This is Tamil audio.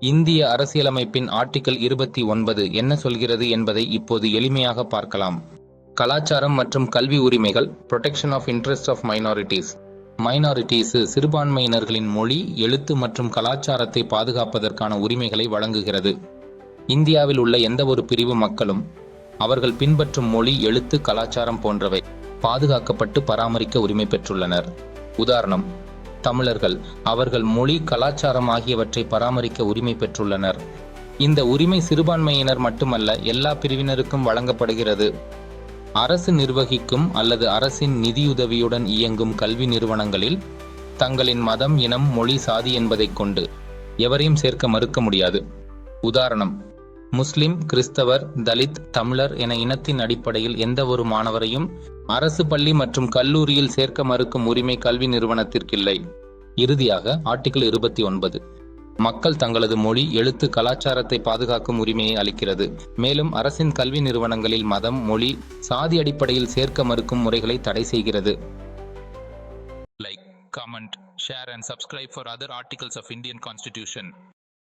இந்திய அரசியலமைப்பின் ஆர்டிகிள் இருபத்தி ஒன்பது என்ன சொல்கிறது என்பதை இப்போது எளிமையாக பார்க்கலாம். கலாச்சாரம் மற்றும் கல்வி உரிமைகள் protection of interest of minorities minorities சிறுபான்மையினர்களின் மொழி எழுத்து மற்றும் கலாச்சாரத்தை பாதுகாப்பதற்கான உரிமைகளை வழங்குகிறது. இந்தியாவில் உள்ள எந்த ஒரு பிரிவு மக்களும் அவர்கள் பின்பற்றும் மொழி எழுத்து கலாச்சாரம் போன்றவை பாதுகாக்கப்பட்டு பராமரிக்க உரிமை பெற்றுள்ளனர். உதாரணம் தமிழர்கள் அவர்கள் மொழி கலாச்சாரம் ஆகியவற்றை பராமரிக்க உரிமை பெற்றுள்ளனர். இந்த உரிமை சிறுபான்மையினர் மட்டுமல்ல எல்லா பிரிவினருக்கும் வழங்கப்படுகிறது. அரசு நிர்வகிக்கும் அல்லது அரசின் நிதியுதவியுடன் இயங்கும் கல்வி நிறுவனங்களில் தங்களின் மதம் இனம் மொழி சாதி என்பதைக் கொண்டு எவரையும் சேர்க்க மறுக்க முடியாது. உதாரணம் முஸ்லிம் கிறிஸ்தவர் தலித் தமிழர் என இனத்தின் அடிப்படையில் எந்த ஒரு மாணவரையும் அரசு பள்ளி மற்றும் கல்லூரியில் சேர்க்க மறுக்கும் உரிமை கல்வி நிறுவனத்திற்கில்லை. இறுதியாக ஆர்டிகிள் இருபத்தி ஒன்பது. மக்கள் தங்களது மொழி எழுத்து கலாச்சாரத்தை பாதுகாக்கும் உரிமையை அளிக்கிறது. மேலும் அரசின் கல்வி நிறுவனங்களில் மதம் மொழி சாதி அடிப்படையில் சேர்க்க மறுக்கும் முறைகளை தடை செய்கிறது. Like comment share and subscribe for other articles of Indian constitution